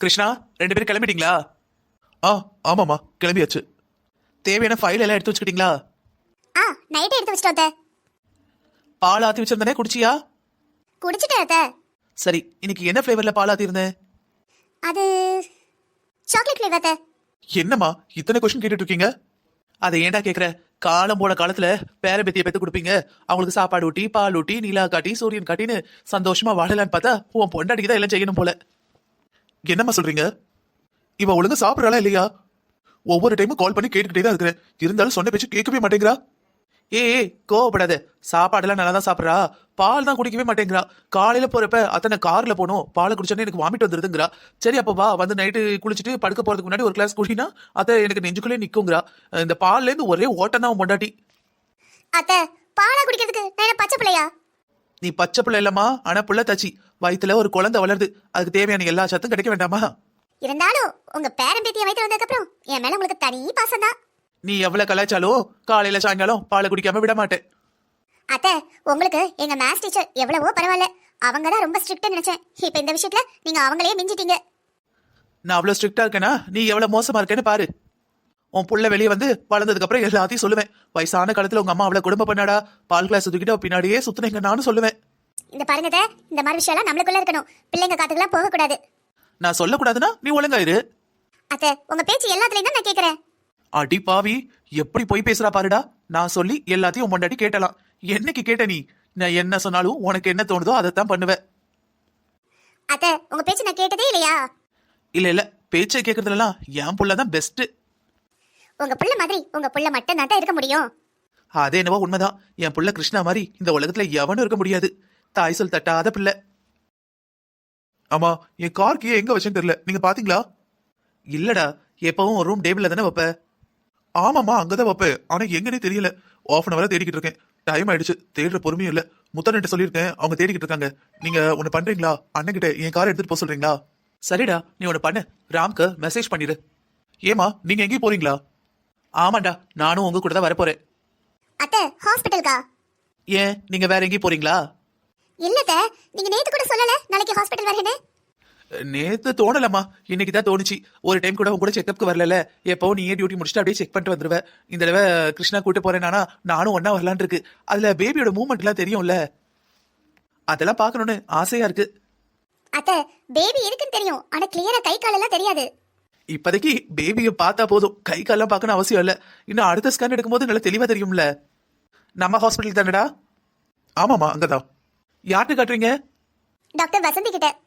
கிருஷ்ணா ரெண்டு பேரும் கிளம்பிட்டீங்களா? ஆ ஆமாம்மா கிளம்பியாச்சு. தேவையான ஃபைல் எல்லாம் எடுத்து வச்சுக்கிட்டீங்களா? ஆ நைட் எடுத்து வச்சிட்டோம் அத்தை. பால் ஆத்தி வச்சிருந்தனே குடிச்சியா? குடிச்சிட்டேன் அத்தை. சரி இன்னைக்கு என்ன ஃப்ளேவர்ல பால் ஆத்தி இருந்தேன் அது சாக்லேட் ஃப்ளேவர் அத்தை. என்னம்மா இத்தனை கொஸ்டின் கேட்டுட்டு இருக்கீங்க? அதை ஏன்டா கேக்குற? காலம் போன காலத்துல பேர பேத்திய பெத்து கொடுப்பீங்க. அவங்களுக்கு சாப்பாடு ஊட்டி பால் ஊட்டி நிலா காட்டி சூரியன் காட்டின்னு சந்தோஷமா வாழலான்னு பார்த்தா உன் பொண்டாட்டிக்கு தான் எல்லாம் செய்யணும் போல. என்னம்மா சொல்றீங்க? இவ ஒழுங்கா சாப்பிடறாளா இல்லையா? ஒவ்வொரு டைமும் கால் பண்ணி கேட்டுக்கிட்டே தான் இருக்கிறேன். இருந்தாலும் சொன்ன பேச்சு கேட்கவே மாட்டேங்கிறா. ஏய் கோவப்படாத. சாப்பாடெல்லாம் நல்லா தான் சாப்பிட்றா. பால் தான் குடிக்கவே மாட்டேங்கிறா. காலையில போறப்ப அத்தனை கார்ல போகணும் பாலை குடிச்சோன்னே எனக்கு வாமிட் வந்துருதுங்கிறா. சரி அப்ப வா. வந்து நைட்டு குளிச்சுட்டு படுக்க போறதுக்கு முன்னாடி ஒரு கிளாஸ் குடினா அத்தை எனக்கு நெஞ்சுக்குள்ளே நிக்குங்கிறா. இந்த பால்ல இருந்து ஒரே ஓட்டம் தான் பொண்டாட்டி. அத்தை பாலை குடிக்கிறதுக்கு நான் பச்சை பிள்ளையா? நீ பச்சை பிள்ளை இல்லம்மா ஆனா புள்ள தச்சி. வயித்துல ஒரு குழந்தை வளருது. அதுக்கு தேவையான எல்லா சத்தும் கிடைக்க வேண்டாமா? இருந்தாலும் உங்க பேரன் பேத்தியை வைத்து வந்ததுக்கு அப்புறம் என் மேல உங்களுக்கு தனி பாசம் தான். நீ எவ்வளவு கலாய்ச்சாலும் காலையில சாயங்காலம் பாலை குடிக்காம விட மாட்டேன். அத்தை உங்களுக்கு எங்க மேத்ஸ் டீச்சர் எவ்வளவோ பரவாயில்ல. அவங்க தான் ரொம்ப ஸ்ட்ரிக்ட்டா நினைச்சேன். இப்ப இந்த விஷயத்துல நீங்க அவங்களே மிஞ்சிட்டீங்க. நான் அவ்வளவு ஸ்ட்ரிக்டா இருக்கேனா? நீ எவ்வளவு மோசமா இருக்கேன்னு பாரு. உன் புள்ள வெளியே வந்து வளர்ந்ததுக்கு அப்புறம் எல்லாத்தையும் சொல்லுவேன். வயசான காலத்துல உங்க அம்மா அவளை குடும்பம் பண்ணாடா? பால் கிளாஸ் தூக்கிட்டு பின்னாடியே சுத்துனீங்க நானும் சொல்லுவேன். இந்த பாருங்க இந்த மாதிரி விஷயம் எல்லாம் நம்மளுக்குள்ள இருக்கணும். பிள்ளைங்க காத்துக்கெல்லாம் போக கூடாது நான் சொல்லக்கூடாதுன்னா நீ ஒழுங்காயிரு அத்தை உங்க பேச்சு எல்லாத்துலயும் தான் நான் கேக்குறேன். அடி பாவி எப்படி போய் பேசுறா பாருடா? நான் சொல்லி எல்லாத்தையும் பொண்டாட்டி கேட்டலாம். என்னைக்கு கேட்ட நீ? நான் என்ன சொன்னாலும் உனக்கு என்ன தோணுதோ அதைத்தான் பண்ணுவேன். அத்தை உங்க பேச்சு நான் கேட்டதே இல்லையா? இல்ல இல்ல பேச்சை கேட்கறதுலாம் என் புள்ள தான் பெஸ்ட் உங்க புள்ள மாதிரி உங்க புள்ள மட்டும் தான் இருக்க முடியும். அதே என்னவோ உண்மைதான். என் புள்ள கிருஷ்ணா மாதிரி இந்த உலகத்துல எவனும் இருக்க முடியாது. தாய் சொல் தட்டாத பிள்ளை. ஆமா என் கார் கீ எங்க வச்சேன்னு தெரியல. நீங்க பாத்தீங்களா? இல்லடா எப்பவும் ஒரு ரூம் டேபிள்ல தானே வைப்ப. ஆமாமா அங்கதான் வைப்பேன் ஆனா எங்கன்னே தெரியல. ஆஃப் அன் அவரா தேடிக்கிட்டு இருக்கேன். டைம் ஆயிடுச்சு. தேடுற பொறுமையும் இல்ல. முத்தன்கிட்ட சொல்லியிருக்கேன். அவங்க தேடிக்கிட்டு இருக்காங்க. நீங்க ஒண்ணு பண்றீங்களா? அண்ணன் கிட்ட என் காரை எடுத்துட்டு போக சொல்றீங்களா? சரிடா நீ ஒன்னு பண்ணு. ராம்க்கு மெசேஜ் பண்ணிடு ஏமா நீங்க எங்கேயும் போறீங்களா? ஆமாண்டா நானும் உங்க கூட தான் வரப்போறேன். அத்தை ஹாஸ்பிட்டலுக்கா ஏன் நீங்க வேற எங்கேயும் போறீங்களா? இல்லத நீங்க நேத்து கூட சொல்லல நாளைக்கு ஹாஸ்பிட்டல் வரேன்னு. நேத்து தோணலம்மா இன்னைக்கு தான் தோணுச்சு. ஒரு டைம் கூட உன் கூட செக்அப்க்கு வரல எப்போ நீயே டியூட்டி முடிச்சுட்டு அப்படியே செக் பண்ணிட்டு வந்துருவேன் இந்த தடவை கிருஷ்ணா கூட்டு போறேனானா நானும் ஒண்ணா வரலான் இருக்கு. அதுல பேபியோட மூவ்மெண்ட் எல்லாம் தெரியும்ல. அதெல்லாம் பார்க்கணும்னு ஆசையா இருக்கு. அத்தை பேபி இருக்குன்னு தெரியும். ஆனா கிளியரா கை கால் எல்லாம் தெரியாது. இப்போதைக்கு பேபியை பார்த்தா போதும். கை கால்லாம் பார்க்கணும் அவசியம் இல்ல. இன்னும் அடுத்த ஸ்கேன் எடுக்கும்போது நல்லா தெளிவா தெரியும்ல. நம்ம ஹாஸ்பிட்டல் தானடா? ஆமாமா அங்கதான். யார்கிட்ட காட்டுறீங்க? டாக்டர் வசந்தி கிட்ட.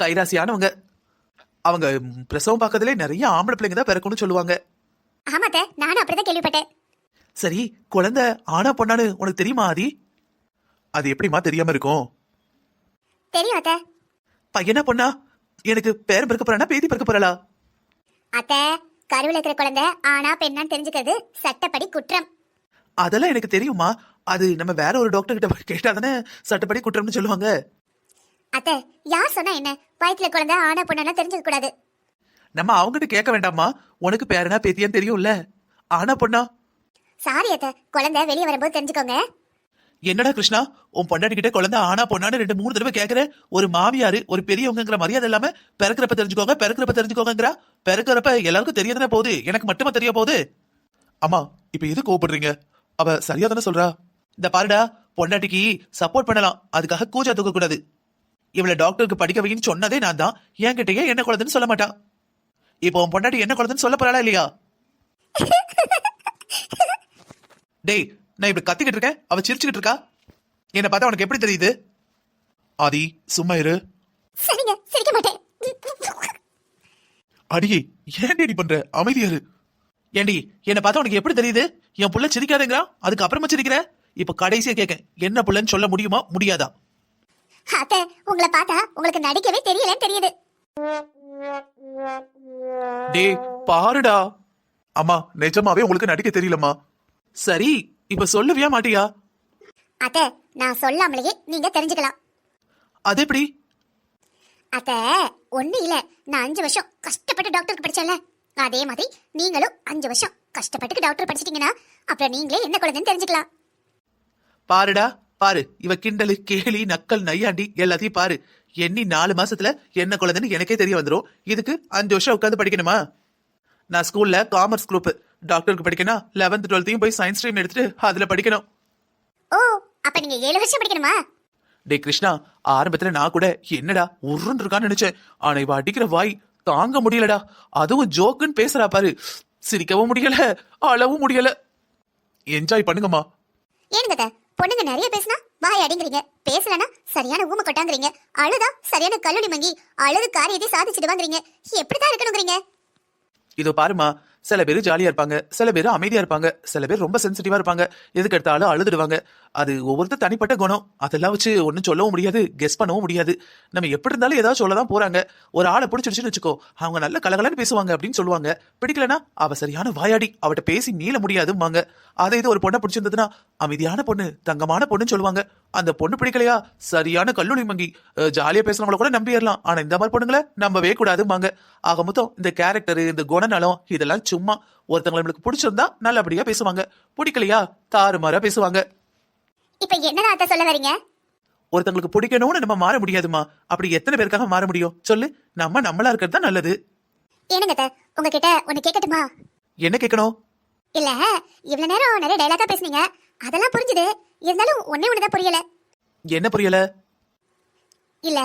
கைராசியானவங்க. அவங்க பிரசவம் பார்க்கறதுலே நிறைய ஆம்பளை பிள்ளைங்க தான் பிறக்கும்னு சொல்லுவாங்க. ஆமாத்த நானும் அப்படிதான் கேள்விப்பட்டேன். சரி குழந்தை ஆனா பொண்ணான்னு உனக்கு தெரியுமா ஆதி? அது எப்படிமா தெரியாம இருக்கும்? தெரியும் அத்தை. பையனா பொண்ணா? எனக்கு பேரன் பிறக்க போறானா பேத்தி பிறக்க போறலா அத்தை கருவில் இருக்கிற குழந்தை ஆனா பெண்ணான்னு தெரிஞ்சுக்கிறது சட்டப்படி குற்றம். அதெல்லாம் எனக்கு தெரியுமா அது நம்ம வேற ஒரு டாக்டர் கிட்ட கேட்டா தானே சட்டப்படி குற்றம்னு சொல்லுவாங்க. அத்தை யார் சொன்னா என்ன? வயிற்றுல குழந்தை ஆனா பொண்ணெல்லாம் தெரிஞ்சுக்க கூடாது. நம்ம அவங்ககிட்ட கேட்க வேண்டாமா உனக்கு பேரனா பேத்தியான்னு தெரியும்ல. ஆனா பொண்ணா? சாரி அத்தை குழந்தை வெளியே வரும்போது தெரிஞ்சுக்கோங்க. என்னடா கிருஷ்ணா உன் பொண்டாட்டி கிட்ட குழந்தை ஆனா பொண்ணான்னு ரெண்டு மூணு தடவை கேக்குற? ஒரு மாமியாரு ஒரு பெரியவங்கங்கிற மரியாதை இல்லாம பிறக்கிறப்ப தெரிஞ்சுக்கோங்க பிறக்கிறப்ப தெரிஞ்சுக்கோங்கங்கிறா? பிறக்கிறப்ப எல்லாருக்கும் தெரியதானே போகுது? எனக்கு மட்டுமா தெரிய போகுது? அம்மா இப்ப எது கோவப்படுறீங்க அவ சரியா தானே சொல்றா? இந்த பாருடா பொண்டாட்டிக்கு சப்போர்ட் பண்ணலாம். அதுக்காக கூஜா தூக்க கூடாது. இவள டாக்டருக்கு படிக்க வைன்னு சொன்னதே நான் தான். என்கிட்டயே என்ன குழந்தைன்னு சொல்ல மாட்டான் இப்போ உன் பொண்டாட்டி என்ன குழந்தைன்னு சொல்ல போறாளா இல்லையா? டேய் நான் இப்படி கத்திக்கிட்டு இருக்கேன்? அவ சிரிச்சுக்கிட்டு இருக்கா? என்ன பார்த்தா உனக்கு எப்படி தெரியுது? ஆதி சும்மா இரு. சரிங்க சிரிக்க மாட்டேன். அடியே ஏன்டி நீ பண்ற? அமைதியா இரு. ஏண்டி என்ன பார்த்தா உனக்கு எப்படி தெரியுது? என் புள்ள சிரிக்காதேங்கிறா? அதுக்கு அப்புறமா சிரிக்கிற? இப்ப கடைசியா கேட்க என்ன புள்ளன்னு சொல்ல முடியுமா? முடியாதா? அத்தை உங்களை பார்த்தா உங்களுக்கு நடிக்கவே தெரியலன்னு தெரியுது. டேய் பாருடா. அம்மா நிஜமாவே உங்களுக்கு நடிக்க தெரியலம்மா. சரி இப்ப சொல்லவியா மாட்டியா? அத்தை நான் சொல்லாமலேயே நீங்க தெரிஞ்சுக்கலாம். அது எப்படி? அத்தை ஒண்ணு இல்ல. நான் அஞ்சு வருஷம் கஷ்டப்பட்டு டாக்டருக்கு படிச்சேன்ல. அதே மாதிரி நீங்களும் அஞ்சு வருஷம் கஷ்டப்பட்டு டாக்டர் படிச்சிட்டீங்கன்னா அப்புறம் நீங்களே என்ன குழந்தைன்னு தெரிஞ்சுக்கலாம். பாருடா பாரு. இவ கிண்டலு கேலி நக்கல் நையாண்டி எல்லாத்தையும் பாரு. எண்ணி நாலு மாசத்துல என்ன குழந்தைன்னு எனக்கே தெரிய வந்துரும். இதுக்கு அஞ்சு வருஷம் உட்காந்து படிக்கணுமா? நான் ஸ்கூல்ல காமர்ஸ் குரூப் டாக்டருக்கு படிக்கணும்? லெவன்த் டுவெல்த்தையும் போய் சயின்ஸ் ஸ்ட்ரீம் எடுத்துட்டு அதுல படிக்கணும். ஓ அப்ப நீங்க ஏழு வருஷம் படிக்கணுமா? டே கிருஷ்ணா ஆரம்பத்துல நான் கூட என்னடா உருன்னு இருக்கான்னு நினைச்சேன். ஆனா இவ அடிக்கிற வாய் தாங்க முடியலடா. அதுவும் ஜோக்குன்னு பேசுறா பாரு. சிரிக்கவும் முடியல அழவும் முடியல. என்ஜாய் பண்ணுங்கம்மா. ஏனுங்க பொண்ணுங்க நிறைய பேசினா வாய் அடிங்கிறீங்க. பேசலனா சரியான ஊமை கொட்டாங்கிறீங்க. அழுதா சரியான கல்லூரி மங்கி அழுது காரியத்தை சாதிச்சுட்டு வாங்குறீங்க. எப்படிதான் இருக்கணுங்கிறீங்க? இதோ பாருமா சில பேர் ஜாலியா இருப்பாங்க சில பேர் அமைதியா இருப்பாங்க சில பேர் ரொம்ப சென்சிட்டிவா இருப்பாங்க. எதுக்கு எடுத்தாலும் அழுதுடுவாங்க. அது ஒவ்வொருத்தர் தனிப்பட்ட குணம். அதெல்லாம் வச்சு ஒன்றும் சொல்லவும் முடியாது கெஸ் பண்ணவும் முடியாது. நம்ம எப்படி இருந்தாலும் ஏதாவது சொல்ல தான் போறாங்க. ஒரு ஆளை பிடிச்சிருச்சுன்னு வச்சுக்கோ அவங்க நல்ல கலகலன்னு பேசுவாங்க அப்படின்னு சொல்லுவாங்க. பிடிக்கலனா அவ சரியான வாயாடி அவட்ட பேசி மீள முடியாதும்பாங்க. அதை இது ஒரு பொண்ணை பிடிச்சிருந்ததுன்னா அமைதியான பொண்ணு தங்கமான பொண்ணுன்னு சொல்லுவாங்க. அந்த பொண்ணு பிடிக்கலையா? சரியான கல்லூரி மங்கி. ஜாலியாக ஜாலியா பேசுறவங்கள கூட நம்பிடலாம். ஆனா இந்த மாதிரி பொண்ணுங்களை நம்பவே கூடாதும்பாங்க. ஆக மொத்தம் இந்த கேரக்டர் இந்த குணநலம் இதெல்லாம் சும்மா ஒருத்தவங்களை நம்மளுக்கு பிடிச்சிருந்தா நல்லபடியா பேசுவாங்க. பிடிக்கலையா? தாறுமாறா பேசுவாங்க. இப்ப என்னதான் அத்தை சொல்ல வரீங்க ஒருத்தங்களுக்கு பிடிக்கணும்னு நம்ம மாற முடியாதுமா. அப்படி எத்தனை பேருக்காக மாற முடியும்? சொல்லு. நம்ம நம்மளா இருக்கிறது தான் நல்லது. ஏனுங்க அத்தை, உங்ககிட்ட ஒண்ணு கேட்கட்டுமா என்ன கேட்கணும் இல்ல இவ்வளவு நேரம் நிறைய டைலாக்கா பேசுனீங்க. அதெல்லாம் புரிஞ்சுது. இருந்தாலும் ஒண்ணே ஒண்ணுதான் புரியல. என்ன புரியல? இல்ல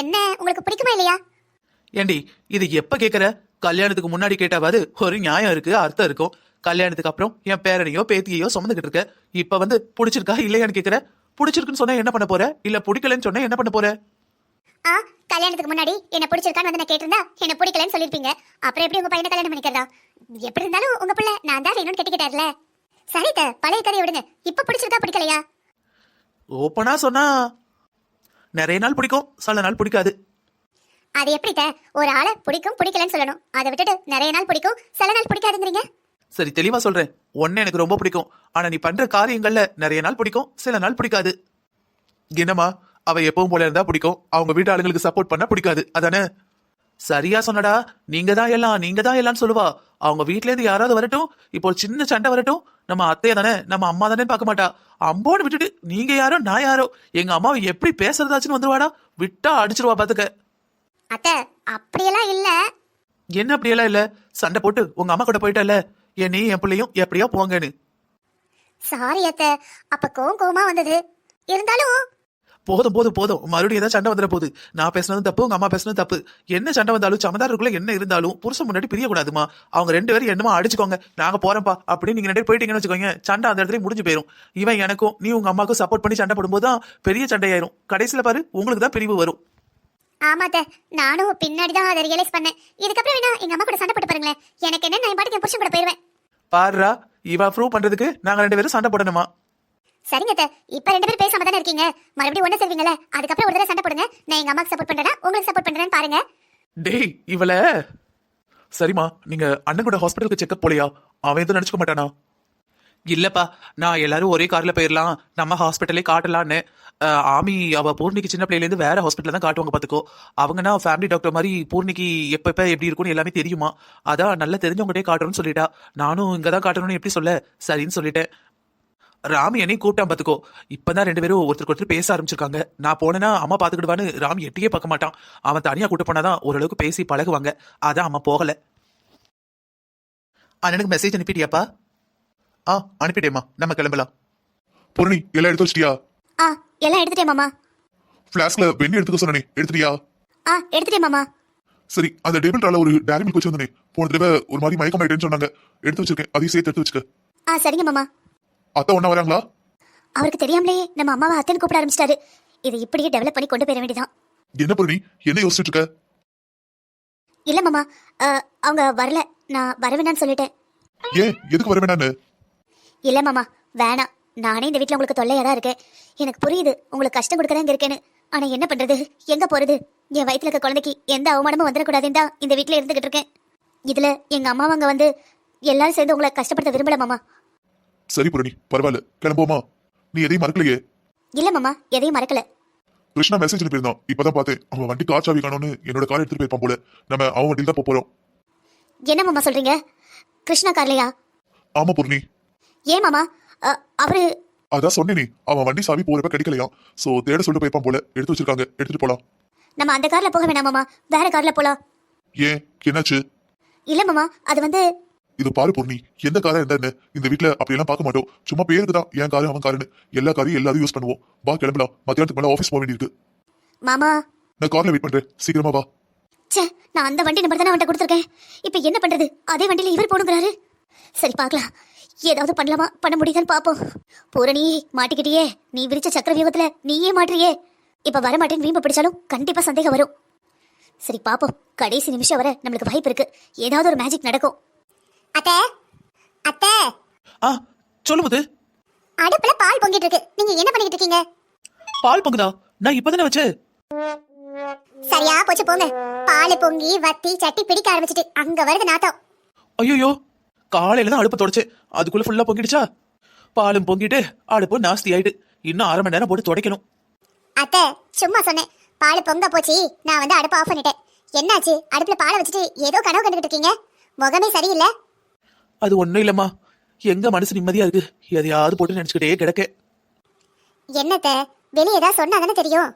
என்ன? உங்களுக்கு பிடிக்குமா இல்லையா? ஏண்டி இது எப்ப கேக்குற? கல்யாணத்துக்கு முன்னாடி கேட்டாவது ஒரு நியாயம் இருக்கு அர்த்தம் இருக்கும். கல்யாணத்துக்கு அப்புறம் என் பேரனையோ பேத்தியையோ சுமந்துகிட்டு இருக்க. இப்ப வந்து பிடிச்சிருக்கா இல்லையான்னு கேக்குற? பிடிச்சிருக்குன்னு சொன்னா என்ன பண்ண போற? இல்ல பிடிக்கலன்னு சொன்னா என்ன பண்ண போற? ஆ கல்யாணத்துக்கு முன்னாடி என்ன பிடிச்சிருக்கான்னு வந்து நான் கேட்டிருந்தா என்ன பிடிக்கலன்னு சொல்லிருப்பீங்க. அப்புறம் எப்படி உங்க பையனை கல்யாணம் பண்ணிக்கிறதா? எப்படி இருந்தாலும் உங்க பிள்ளை நான் தான் வேணும்னு கட்டிக்கிட்டாருல. சரி த பழைய கதையை விடுங்க. இப்ப பிடிச்சிருக்கா பிடிக்கலையா? ஓப்பனா சொன்னா நிறைய நாள் பிடிக்கும் சில நாள் பிடிக்காது. அது எப்படி ஒரு ஆளை பிடிக்கும் பிடிக்கலன்னு சொல்லணும். அதை விட்டுட்டு நிறைய நாள் பிடிக்கும் சில நாள் பிடிக்காதுங்கிறீங்க? சரி தெளிவா சொல்றேன். ஒன்னு எனக்கு ரொம்ப பிடிக்கும். ஆனா நீ பண்ற காரியங்கள்ல நிறைய நாள் பிடிக்கும் சில நாள் பிடிக்காது. என்னம்மா? அவ எப்பவும் போல இருந்தா பிடிக்கும். அவங்க வீட்டு ஆளுங்களுக்கு சப்போர்ட் பண்ண பிடிக்காது. அதானே? சரியா சொன்னடா. நீங்க தான் எல்லாம் நீங்க தான் எல்லாம் சொல்லுவா. அவங்க வீட்ல இருந்து யாராவது வரட்டும். இப்போ ஒரு சின்ன சண்டை வரட்டும். நம்ம அத்தைய தானே நம்ம அம்மா தானே பார்க்க மாட்டா. அம்போன்னு விட்டுட்டு நீங்க யாரோ நான் யாரோ? எங்க அம்மாவை எப்படி பேசுறதாச்சுன்னு வந்துருவாடா? விட்டா அடிச்சிருவா பாத்துக்க. அத்தை அப்படியெல்லாம் இல்ல. என்ன அப்படியெல்லாம் இல்ல? சண்டை போட்டு உங்க அம்மா கூட போயிட்டல என் நீ என் பிள்ளையும் எப்படியா போங்கன்னு. சாரி அத்தை அப்ப கோவம் கோவமா வந்தது. இருந்தாலும் போதும் போதும் போதும். மறுபடியும் ஏதாவது சண்டை வந்துட போகுது நான் பேசுனதும் தப்பு உங்க அம்மா பேசுனதும் தப்பு. என்ன சண்டை வந்தாலும் சமதாருக்குள்ள என்ன இருந்தாலும் புருஷன் முன்னாடி பிரியக்கூடாதுமா? அவங்க ரெண்டு பேரும் என்னமோ அடிச்சுக்கோங்க. நாங்க போறோம்ப்பா அப்படின்னு நீங்க ரெண்டு போயிட்டீங்கன்னு வச்சுக்கோங்க சண்டை அந்த இடத்துல முடிஞ்சு போயிரும். இவன் எனக்கும் நீ உங்க அம்மாவுக்கும் சப்போர்ட் பண்ணி சண்டை போடும்போது தான் பெரிய சண்டையாயிரும். கடைசியில பாரு உங்களுக்கு தான் பிரிவு வரும். ஆமா அத்தை நானும் பின்னாடி தான் அதை ரியலைஸ் பண்ணேன். இதுக்கப்புறம் வேணா எங்க அம்மா கூட சண்டை போட்டு பாருங்களேன். எனக்கு என்ன நான் பாட்டுக்கு என் புருஷன் கூட போயிருவேன். பாருடா இவ ப்ரூவ் பண்றதுக்கு நாங்க ரெண்டு பேரும் சண்டை போடணுமா? சரிங்க அத்தை இப்ப ரெண்டு பேரும் பேசாம தானே இருக்கீங்க? மறுபடியும் ஒண்ணு சேர்வீங்கல்ல அதுக்கப்புறம் ஒரு தடவை சண்டை போடுங்க. நான் எங்க அம்மாக்கு சப்போர்ட் பண்றேனா உங்களுக்கு சப்போர்ட் பண்றேன்னு பாருங்க. டேய் இவள. சரிம்மா நீங்க அண்ணன் கூட ஹாஸ்பிட்டலுக்கு செக்அப் போலையா? அவன் எதுவும் நினைச்சுக்க மாட்டானா? இல்லப்பா நான் எல்லாரும் ஒரே கார்ல போயிடலாம் நம்ம ஹாஸ்பிட்டலே காட்டலான்னு. ஆமி அவ பூர்ணிக்கு சின்ன பிள்ளையில இருந்து வேற ஹாஸ்பிட்டல் தான் காட்டுவாங்க பாத்துக்கோ. அவங்கன்னா ஃபேமிலி டாக்டர் மாதிரி பூர்ணிக்கு எப்ப எப்ப எப்படி இருக்கும்னு எல்லாமே தெரியுமா. அதான் நல்லா தெரிஞ்சவங்ககிட்டே காட்டுறோம்னு சொல்லிட்டா. நானும் இங்க தான் காட்டணும்னு எப்படி சொல்ல? சரின்னு சொல்லிட்டேன். ராமி என்னையும் கூப்பிட்டான் பாத்துக்கோ. இப்பதான் ரெண்டு பேரும் ஒருத்தருக்கு ஒருத்தர் பேச ஆரம்பிச்சிருக்காங்க. நான் போனேன்னா அம்மா பாத்துக்கிடுவான்னு ராமி எட்டியே பார்க்க மாட்டான். அவன் தனியா கூட்டு போனாதான் ஓரளவுக்கு பேசி பழகுவாங்க. அதான் அம்மா போகல. அண்ணனுக்கு மெசேஜ் அனுப்பிட்டியாப்பா? ஆ அனுப்பிட்டேம்மா நம்ம கிளம்பலாம். பொருணி எல்லாம் எடுத்து வச்சிட்டியா? ஆ எல்லாம் எடுத்துட்டேன் மாமா. பிளாஸ்க்ல வெண்ணி எடுத்துக்க சொன்னனே எடுத்துட்டியா? ஆ எடுத்துட்டேன் மாமா. சரி அந்த டேபிள் டால ஒரு டேரி மில்க் வச்சு வந்தனே. போன தடவை ஒரு மாதிரி மயக்கம் ஆயிட்டேன்னு சொன்னாங்க. எடுத்து வச்சிருக்கேன் அதையும் சேர்த்து எடுத்து வச்சுக்க. ஆ சரிங்க மாமா. அத்தை ஒண்ணா வராங்களா? அவருக்கு தெரியாமலே நம்ம அம்மாவை அத்தனை கூப்பிட ஆரம்பிச்சிட்டாரு. இதை இப்படியே டெவலப் பண்ணி கொண்டு போயிட வேண்டியதான் என்ன பொருணி என்ன யோசிச்சுட்டு இருக்க? இல்ல மாமா. அவங்க வரல. நான் வர வேணாம்னு சொல்லிட்டேன். ஏன் எதுக்கு வர வேண்டான்னு இல்ல மாமா வேணாம் நானே இந்த வீட்ல உங்களுக்கு தொல்லையா தான் இருக்கேன். எனக்கு புரியுது உங்களுக்கு கஷ்டம் கொடுக்க தான் இருக்கேன்னு ஆனா என்ன பண்றது? எங்க போறது? என் வயித்துல இருக்க குழந்தைக்கு எந்த அவமானமும் வந்துடக்கூடாதுன்னு தான் இந்த வீட்ல இருந்துகிட்டு இருக்கேன். இதுல எங்க அம்மா அங்க வந்து எல்லாரும் சேர்ந்து உங்களை கஷ்டப்படுத்த விரும்பல மாமா. சரி பொருணி பரவாயில்ல. கிளம்புவோமா? நீ எதையும் மறக்கலையே? இல்ல மாமா எதையும் மறக்கல. கிருஷ்ணா மெசேஜ் அனுப்பியிருந்தான். இப்பதான் பார்த்தேன். அவன் வண்டி கார் சாவி காணும்னு என்னோட கார் எடுத்துட்டு போயிருப்பான் போல. நம்ம அவன் வண்டியில் தான் போறோம். என்ன மாமா சொல்றீங்க? கிருஷ்ணா கார்லையா? ஆமா பொருணி. ஏன் மாமா? அவரு அதான் சொன்னேனே அவன் வண்டி சாவி போறப்ப கிடைக்கலையா சோ தேட சொல்லிட்டு போயிருப்பான் போல. எடுத்து வச்சிருக்காங்க. எடுத்துட்டு போலாம். நம்ம அந்த கார்ல போக வேணாம் மாமா. வேற கார்ல போலாம். ஏன்? என்னாச்சு? இல்ல மாமா அது வந்து இது பாரு பொண்ணி எந்த காரா இருந்தா என்ன? இந்த வீட்ல அப்படியெல்லாம் பார்க்க மாட்டோம். சும்மா பேருக்கு தான். என் காரு அவன் காருன்னு. எல்லா காரையும் எல்லாரும் யூஸ் பண்ணுவோம். வா கிளம்பலாம். மத்தியானத்துக்கு மேல ஆஃபீஸ் போக வேண்டியிருக்கு. மாமா. நான் கார்ல வெயிட் பண்றேன். சீக்கிரமா வா. ச்சே நான் அந்த வண்டி நம்பர் தானே அவன்கிட்ட கொடுத்துருக்கேன். இப்போ என்ன பண்றது? அதே வண்டியில இவர் போடுங்கிறாரு சரி பார்க்கலாம். ஏதாவது பண்ணலாமா? பண்ண முடியுதான்னு பாப்போம். பூரணி மாட்டிக்கிட்டியே. நீ விரிச்ச சக்கர வியூகத்துல நீயே மாட்டுறியே. இப்ப வர மாட்டேன்னு வீம்பு பிடிச்சாலும் கண்டிப்பா சந்தேகம் வரும். சரி பாப்போம். கடைசி நிமிஷம் வர நம்மளுக்கு வாய்ப்பு இருக்கு. ஏதாவது ஒரு மேஜிக் நடக்கும். அத்தை அத்தை. ஆ சொல்லு முத்து. அடுப்புல பால் பொங்கிட்டு இருக்கு. நீங்க என்ன பண்ணிட்டு இருக்கீங்க? பால் பொங்குதா? நான் இப்பதானே வச்சேன் சரியா போச்சு போங்க. பால் பொங்கி வத்தி சட்டி பிடிக்க ஆரம்பிச்சிட்டு அங்க வருது நாத்தம். ஐயோ காலையில தான் அடுப்பு தொடச்சு. அதுக்குள்ள ஃபுல்லா பொங்கிடுச்சா? பாலும் பொங்கிட்டு அடுப்பு நாஸ்தி ஆயிட்டு. இன்னும் அரை மணி நேரம் போட்டு துடைக்கணும். அத்தை சும்மா சொன்னேன். பால் பொங்க போச்சு. நான் வந்து அடுப்பு ஆஃப் பண்ணிட்டேன். என்னாச்சு? அடுப்புல பாலை வச்சுட்டு ஏதோ கனவு கண்டுகிட்டு இருக்கீங்க. முகமே சரியில்லை. அது ஒண்ணும் இல்லம்மா. எங்க மனசு நிம்மதியா இருக்கு? எதையாவது போட்டு நினைச்சுக்கிட்டே கிடக்க. என்னத்த வெளியே ஏதாவது சொன்னா தானே தெரியும்.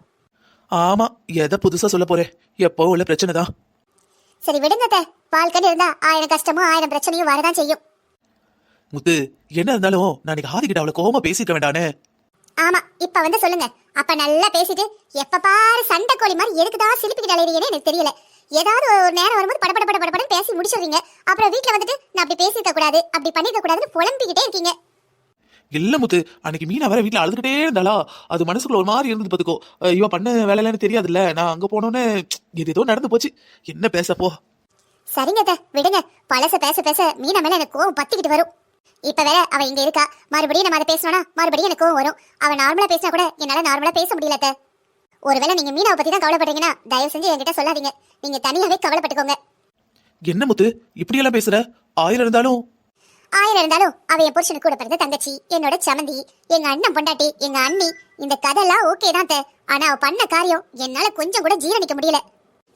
ஆமா எதை புதுசா சொல்ல போறேன் எப்போ உள்ள பிரச்சனை தான் சரி விடுங்க வாழ்க்கைன்னு இருந்தா ஆயிரம் கஷ்டமும் ஆயிரம் பிரச்சனையும் வரதான் செய்யும். முத்து என்ன இருந்தாலும் நான் இன்னைக்கு ஆதிக்கிட்ட அவளை கோவமா பேசிக்க வேண்டானே? ஆமா இப்ப வந்து சொல்லுங்க. அப்ப நல்லா பேசிட்டு எப்ப பாரு சண்டை கோழி மாதிரி எதுக்குதான் சிலிப்பிக்கிட்டு அலையிறீங்கன்னு எனக்கு தெரியல. ஏதாவது ஒரு நேரம் வரும்போது படபட பட படபடன்னு பேசி முடிச்சிடுறீங்க. அப்புறம் வீட்ல வந்துட்டு நான் அப்படி பேசியிருக்க கூடாது அப்படி பண்ணிருக்க கூடாதுன்னு புலம்பிக்கிட்டே இருக்கீங்க. இல்ல முத்து. அன்னைக்கு மீனா வேற வீட்டுல அழுதுகிட்டே இருந்தாளா? அது மனசுக்குள்ள ஒரு மாதிரி இருந்தது பாத்துக்கோ. ஐயோ பண்ண வேலைன்னு தெரியாதுல்ல. நான் அங்க போனோன்னே இது ஏதோ நடந்து போச்சு. என்ன பேச போ. சரிங்க அத்தை, விடுங்க. பழச பேச பேச மீனா மேல எனக்கு கோவம் பத்திக்கிட்டு வரும். இப்ப வேற அவ இங்க இருக்கா. மறுபடியும் நம்ம அதை பேசணும்னா மறுபடியும் எனக்கு கோவம் வரும். அவ நார்மலா பேசினா கூட என்னால நார்மலா பேச முடியல அத்தை. ஒருவேளை நீங்க மீனாவை பத்தி தான் கவலைப்படுறீங்கன்னா தயவு செஞ்சு என்கிட்ட சொல்லாதீங்க. நீங்க தனியாவே கவலைப்பட்டுக்கோங்க. என்ன முத்து? இப்படியெல்லாம் பேசுற? ஆயிரம் இருந்தாலும் ஆயிரம் இருந்தாலும் அவ என் புருஷனுக்கு கூட பிறந்த தங்கச்சி என்னோட சமந்தி எங்க அண்ணன் பொண்டாட்டி எங்க அண்ணி இந்த கதையெல்லாம் ஓகே தான் அத்தை. ஆனா அவ பண்ண காரியம் என்னால கொஞ்சம் கூட ஜீரணிக்க முடியல.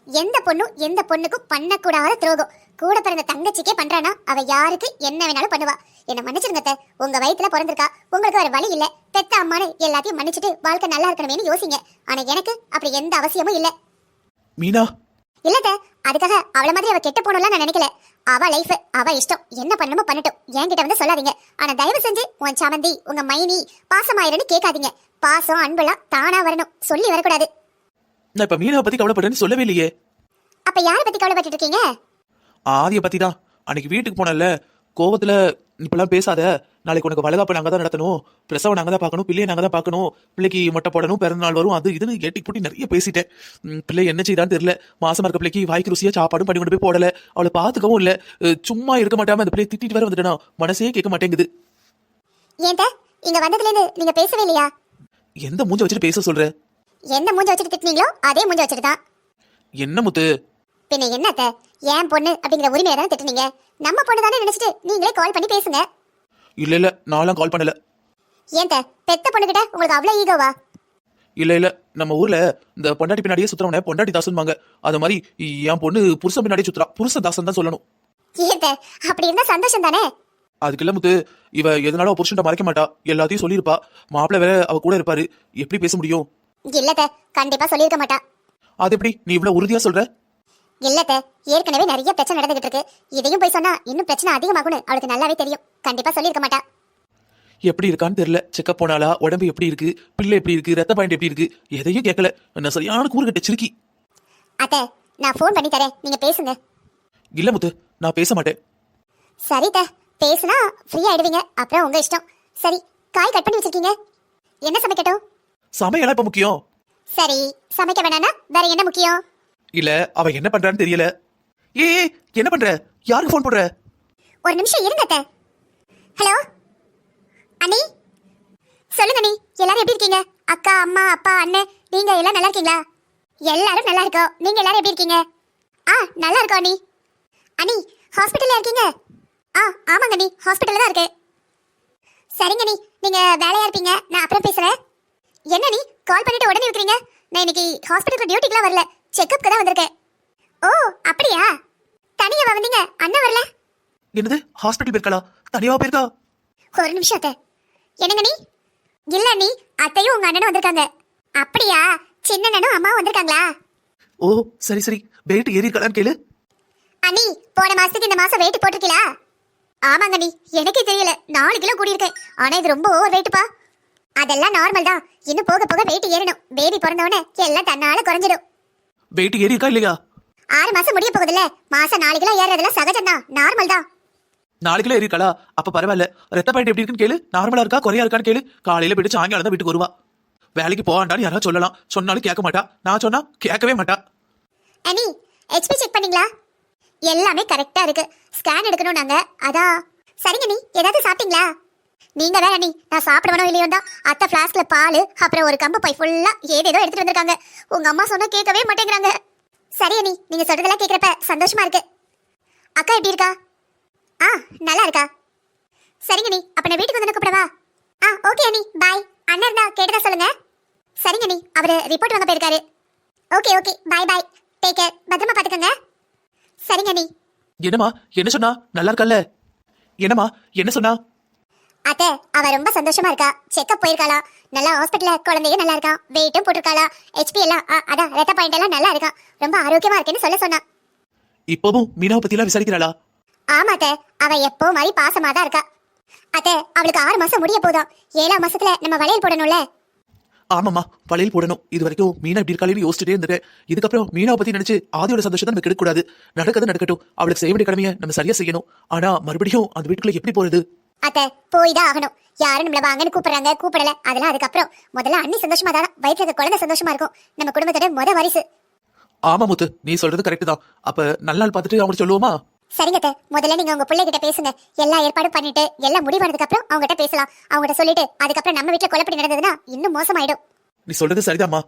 எந்த பொண்ணும் எந்த பொண்ணுக்கும் பண்ணக்கூடாத துரோகம். கூட பிறந்த தங்கச்சிக்கே பண்றானா அவ யாருக்கு என்ன வேணாலும் பண்ணுவா. என்ன மன்னிச்சிருங்க அத்தை. உங்க வயிற்றுல பிறந்திருக்கா. உங்களுக்கு வேற வழி இல்ல. பெத்த அம்மானு எல்லாத்தையும் மன்னிச்சுட்டு வாழ்க்கை நல்லா இருக்கணுமேனு யோசிங்க. ஆனா எனக்கு அப்படி எந்த அவசியமும் இல்லை. மீனா இல்லத அதுக்காக அவள மாதிரி அவ கெட்டு போகணும்லாம் நான் நினைக்கல. அவ லைஃப் அவ இஷ்டம். என்ன பண்ணணுமோ பண்ணட்டும். என்கிட்ட வந்து சொல்லாதீங்க. ஆனா தயவு செஞ்சு உன் சமந்தி உங்க மைனி பாசமாயிருன்னு கேட்காதீங்க. பாசம் அன்பெல்லாம் தானா வரணும். சொல்லி வரக்கூடாது. நான் இப்ப மீனாவை பத்தி கவலைப்படுறேன்னு சொல்லவே இல்லையே. அப்ப யார பத்தி கவலைப்பட்டு இருக்கீங்க? ஆதிய பத்தி தான் அன்னைக்கு வீட்டுக்கு போனல கோவத்துல இப்பெல்லாம் பேசாத. நாளைக்கு உனக்கு வளகாப்பு நாங்க தான் நடத்தணும். பிரசவம் நாங்க தான் பார்க்கணும். பிள்ளையை நாங்க தான் பார்க்கணும். பிள்ளைக்கு மொட்டை போடணும். பிறந்த நாள் வரும். அது இதுன்னு ஏட்டி போட்டி நிறைய பேசிட்டேன். பிள்ளை என்ன செய்தான்னு தெரியல. மாசமா இருக்க பிள்ளைக்கு வாய்க்கு ருசியா சாப்பாடும் பண்ணி கொண்டு போய் போடல. அவளை பாத்துக்கவும் இல்ல. சும்மா இருக்க மாட்டாம அந்த பிள்ளையை திட்டிட்டு வேற வந்துட்டேனா? மனசே கேட்க மாட்டேங்குது. ஏன்ட்ட இங்க வந்ததுல இருந்து நீங்க பேசவே இல்லையா? எந்த மூஞ்ச வச்சுட்டு பேச சொல்ற? எந்த மூஞ்ச வச்சுட்டு திட்டினீங்களோ அதே மூஞ்ச வச்சுட்டு தான் என்ன முத்து? பின்ன என்னத்த? ஏன் பொண்ணு அப்படிங்கிற உரிமையை தானே திட்டுனீங்க? நம்ம பொண்ணு தானே நினைச்சிட்டு நீங்களே கால் பண்ணி பேசுங்க. இல்ல இல்ல நான்லாம் கால் பண்ணல. ஏன்ட்ட பெத்த பொண்ணுகிட்ட உங்களுக்கு அவ்வளவு ஈகோவா இல்ல இல்ல நம்ம ஊர்ல இந்த பொண்டாட்டி பின்னாடியே சுத்துறவன பொண்டாட்டி தாசன்பாங்க அது மாதிரி என் பொண்ணு புருஷன் பின்னாடியே சுத்துறா. புருஷ தாசன் தான் சொல்லணும். ஏன்ட்ட அப்படி இருந்தா சந்தோஷம் தானே அதுக்கு இல்ல முத்து இவ எதனால புருஷன்ட்ட மறைக்க மாட்டா. எல்லாத்தையும் சொல்லியிருப்பா. மாப்பிள்ளை வேற அவ கூட இருப்பாரு. எப்படி பேச முடியும்? இல்லத்த கண்டிப்பா சொல்லியிருக்க மாட்டா. அது எப்படி? நீ இவ்வளவு உறுதியா சொல்ற? இல்லத்த ஏற்கனவே நிறைய பிரச்சனை நடந்துகிட்டு இருக்கு. இதையும் போய் சொன்னா இன்னும் பிரச்சனை அதிகமாகும்னு அவளுக்கு நல்லாவே தெரியும். கண்டிப்பா சொல்லியிருக்க மாட்டா. எப்படி இருக்கான்னு தெரியல. செக்கப் போனாலா உடம்பு எப்படி இருக்கு? பிள்ளை எப்படி இருக்கு? ரத்த பாயிண்ட் எப்படி இருக்கு? எதையும் கேட்கல நான் சரியான கூறுகட்ட சிரிக்கி. அத்த நான் ஃபோன் பண்ணி தரேன். நீங்க பேசுங்க. இல்ல முத்து நான் பேச மாட்டேன். சரித்த பேசுனா ஃப்ரீ ஆயிடுவீங்க. அப்புறம் உங்க இஷ்டம். சரி காய் கட் பண்ணி வச்சிருக்கீங்க. என்ன சமைக்கட்டும்? சமையலா இப்ப முக்கியம்? சரி சமைக்க வேணானா வேற என்ன முக்கியம்? இல்ல அவ என்ன பண்றான்னு தெரியல. ஏ என்ன பண்ற? யாருக்கு ஃபோன் போடுற? ஒரு நிமிஷம் இருங்க ஹலோ அண்ணி? சொல்லுங்க அண்ணி. எல்லாரும் எப்படி இருக்கீங்க? அக்கா அம்மா அப்பா அண்ணன் நீங்க எல்லாம் நல்லா இருக்கீங்களா? எல்லாரும் நல்லா இருக்கோம். நீங்க எல்லாரும் எப்படி இருக்கீங்க? ஆ நல்லா இருக்கோம் அண்ணி. அண்ணி ஹாஸ்பிட்டல்ல இருக்கீங்க? ஆ ஆமாங்க அண்ணி. ஹாஸ்பிட்டல்ல தான் இருக்கேன். சரிங்க நீ நீங்க வேலையா இருப்பீங்க? நான் அப்புறம் பேசுறேன். என்ன நீ கால் பண்ணிட்டு உடனே இருக்கிறீங்க நான் இன்னைக்கு ஹாஸ்பிட்டலுக்கு டியூட்டிக்குலாம் வரல. செக்கப்க்கு தான் வந்திருக்கேன். ஓ அப்படியா? தனியா வந்தீங்க? அண்ணன் வரல. என்னது? ஹாஸ்பிட்டல் போயிருக்கலா தனியாவா போயிருக்கா? ஒரு நிமிஷம் அத்தை. என்னங்க நீ? இல்ல நீ. அத்தையும் உங்க அண்ணனும் வந்திருக்காங்க. அப்படியா? சின்ன அண்ணனும் அம்மாவும் வந்திருக்காங்களா? ஓ சரி சரி. வெயிட் ஏறி இருக்கலான்னு கேளு. அண்ணி போன மாசத்துக்கு இந்த மாசம் வெயிட் போட்டிருக்கீங்களா ஆமாங்க அண்ணி. எனக்கே தெரியல. நாலு கிலோ கூடியிருக்கேன். ஆனா இது ரொம்ப ஓவர் வெயிட்ப்பா அதெல்லாம் நார்மல் தான். இன்னும் போக போக வெயிட் ஏறணும். பேபி பிறந்தவொடனே எல்லாம் தன்னால குறைஞ்சிடும். வெயிட் ஏறி இருக்கா இல்லையா? ஆறு மாசம் முடிய போகுதுல்ல. மாசம் நாலு கிலோ ஏறதெல்லாம் சகஜம் தான். நார்மல் தான் நாலு கிலோ ஏறி இருக்காளா அப்ப பரவாயில்ல. ரத்த பாயிண்ட் எப்படி இருக்குன்னு கேளு. நார்மலா இருக்கா? குறையா இருக்கான்னு கேளு. காலையில போயிட்டு சாயங்காலம் தான் வீட்டுக்கு வருவா. வேலைக்கு போவாண்டான்னு யாராவது சொல்லலாம். சொன்னாலும் கேட்க மாட்டா. நான் சொன்னா கேட்கவே மாட்டா. அண்ணி ஹெச்பி செக் பண்ணீங்களா? எல்லாமே கரெக்டா இருக்கு. ஸ்கேன் எடுக்கணும் நாங்க அதான். சரிங்க நீ ஏதாவது சாப்பிட்டீங்களா? நீங்க வேற நீ நான் சாப்பிடணும் இல்லையோ தான். அத்தை ஃப்ளாஸ்க்ல பால் அப்புறம் ஒரு கம்பு பை ஃபுல்லா ஏதேதோ எடுத்துட்டு வந்திருக்காங்க. உங்க அம்மா சொன்னா கேட்கவே மாட்டேங்கிறாங்க. சரி அண்ணி நீங்க சொல்றதெல்லாம் கேக்குறப்ப சந்தோஷமா இருக்கு. அக்கா எப்படி இருக்கா? ஆ நல்லா இருக்கா. சரிங்க நீ அப்ப நான் வீட்டுக்கு வந்து கூப்பிடவா ஆ ஓகே அண்ணி பாய் அண்ணன் இருந்தா கேட்டதா சொல்லுங்க. சரிங்க நீ அவர் ரிப்போர்ட் வாங்க போயிருக்காரு. Okay okay bye bye take care பத்திரமா பாத்துக்கோங்க. சரிங்க நீ என்னம்மா என்ன சொன்னா? நல்லா இருக்கல்ல? என்னம்மா என்ன சொன்னா? அத்தை அவ ரொம்ப சந்தோஷமா இருக்கா. செக்கப் போயிருக்காளா. நல்லா ஹாஸ்பிட்டல்ல குழந்தையும் நல்லா இருக்கான் வெயிட்டும் போட்டிருக்காளா. ஹெச்பி எல்லாம் அ, அதான் ரத்த பாயிண்ட் எல்லாம் நல்லா இருக்கான் ரொம்ப ஆரோக்கியமா இருக்கேன்னு சொல்ல சொன்னா. இப்பவும் மீனாவை பத்தி எல்லாம் விசாரிக்கிறாளா? ஆமா அத்தை. அவ எப்போ மாதிரி பாசமா தான் இருக்கா. அத்தை அவளுக்கு ஆறு மாசம் முடிய போதும். ஏழாம் மாசத்துல நம்ம வளையல் போடணும்ல. ஆமாம்மா வளையல் போடணும். இது வரைக்கும் மீனா இப்படி இருக்காளேன்னு யோசிச்சுட்டே இருந்துட்டேன். இதுக்கப்புறம் மீனாவை பத்தி நினைச்சு ஆதியோட சந்தோஷத்தை நம்ம கெடுக்க கூடாது. நடக்கிறது நடக்கட்டும். அவளுக்கு செய்ய வேண்டிய கடமையை நம்ம சரியா செய்யணும். ஆனா மறுபடியும் அந்த வீட்டுக்குள்ள எப்படி போறது? அத்தை போய் தான் ஆகணும். யாரும் நம்மள வாங்கன்னு கூப்பிடுறாங்க கூப்பிடல. அதெல்லாம் அதுக்கப்புறம் முதல்ல அண்ணி சந்தோஷமா தான் வயிற்றுல இருக்க குழந்தை சந்தோஷமா இருக்கும். நம்ம குடும்பத்தோட முத வாரிசு. ஆமா முத்து. நீ சொல்றது கரெக்ட் தான். அப்ப நல்ல நாள் பார்த்துட்டு அவங்களுக்கு சொல்லுவோமா? சரிங்க அத்தை. முதல்ல நீங்க உங்க பிள்ளைகிட்ட பேசுங்க. எல்லா ஏற்பாடும் பண்ணிட்டு எல்லாம் முடிவானதுக்கு அப்புறம் அவங்ககிட்ட பேசலாம். அவங்ககிட்ட சொல்லிட்டு அதுக்கப்புறம் நம்ம வீட்டுல கொலைப்படி நடந்ததுன்னா இன்னும் மோசமாயிடும். நீ சொல்றது சரிதாம்மா.